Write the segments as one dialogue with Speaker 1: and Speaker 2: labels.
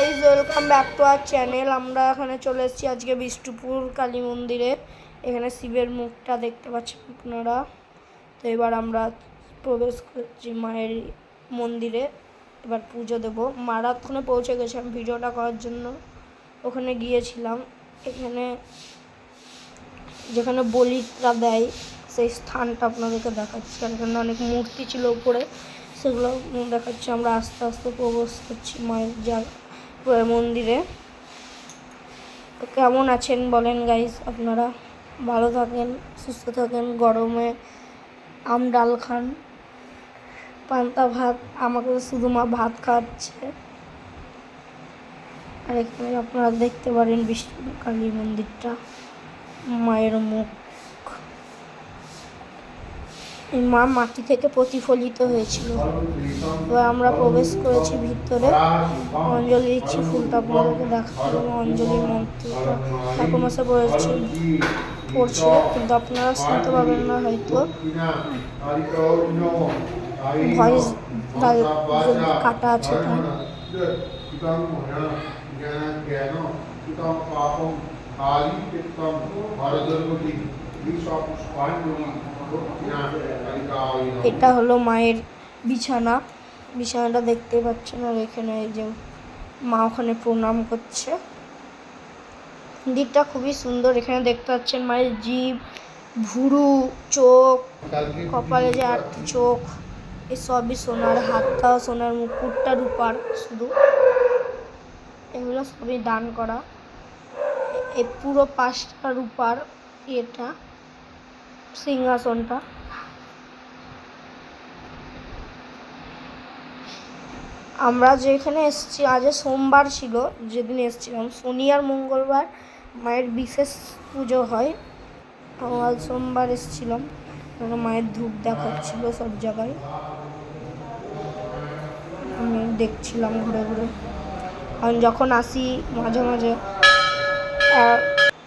Speaker 1: Guys welcome back to our channel আমরা এখানে চলে এসেছি আজকে বিষ্ণুপুর কালী মন্দিরে। এখানে শিবের মুখটা দেখতে পাচ্ছেন আপনারা। তো এবার আমরা প্রবেশ করছি মায়ের মন্দিরে। এবার পুজো দেবো। মারাত্মনে পৌঁছে গেছিলাম ভিডিওটা করার জন্য ওখানে গিয়েছিলাম। এখানে যেখানে বলিটা দেয়, সেই স্থানটা আপনাদেরকে দেখাচ্ছি। আর এখানে অনেক মূর্তি ছিল উপরে। সেগুলো দেখাচ্ছি। আমরা আস্তে আস্তে প্রবেশ করছি মায়ের যা মন্দিরে। তো কেমন আছেন বলেন গাইজ আপনারা ভালো থাকেন, সুস্থ থাকেন। গরমে আম, ডাল খান, পান্তা ভাত, আমাকে শুধু মা ভাত খাচ্ছে। আর এখানে আপনারা দেখতে পারেন বিষ্ণু কালী মন্দিরটা, মায়ের মুখ। মা মাটি থেকে প্রতিফলিত হয়েছিল। এবার আমরা প্রবেশ করেছি ভিতরে। অঞ্জলি দিচ্ছি ফুলটা আপনাদেরকে দেখাবো অঞ্জলির মন্ত্রটা ঠাকুরমশা পড়েছে পড়ছে কিন্তু আপনারা শুনতে পাবেন না হয়তো। ভয়েস কাটা আছে তাই। এটা হলো মায়ের বিছানা। বিছানাটা দেখতে পাচ্ছেন আর এখানে এই যে মা ওখানে প্রণাম করছে। মন্দিরটা খুবই সুন্দর, এখানে দেখতে পাচ্ছেন মায়ের জীব ভুরু, চোখ, কপালে যে আটটি চোখ এসবই সোনার হাতটাও সোনার মুকুটটা, রূপার শুধু। এগুলো সবই দান করা। এ পুরো পাঁচটা রূপার এটা সিংহাসনটা। আমরা যেখানে এসেছি, আজ সোমবার ছিল, যেদিন এসেছিলাম, শনি আর মঙ্গলবার মায়ের বিশেষ পুজো হয়। আজ সোমবার এসেছিলাম। মায়ের ধূপ দেখাচ্ছিল সব জায়গায়। আমি দেখছিলাম ঘুরে ঘুরে আমি যখন আসি মাঝে মাঝে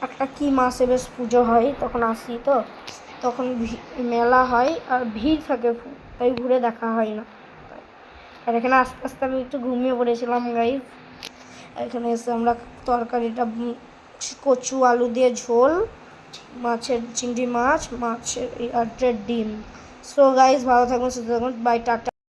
Speaker 1: একটা কি মাসে বেশ পুজো হয়, তখন আসি তো। তখন মেলা হয় আর ভিড় থাকে তাই ঘুরে দেখা হয় না। আর এখানে আস্তে আস্তে আমি একটু ঘুমিয়ে পড়েছিলাম গাইজ এখানে এসে আমরা তরকারিটা কচু, আলু দিয়ে ঝোল, মাছের চিংড়ি মাছ, মাছের আর ডিম। সো গাইজ ভালো থাকুন, সুস্থ থাকুন। Bye tata.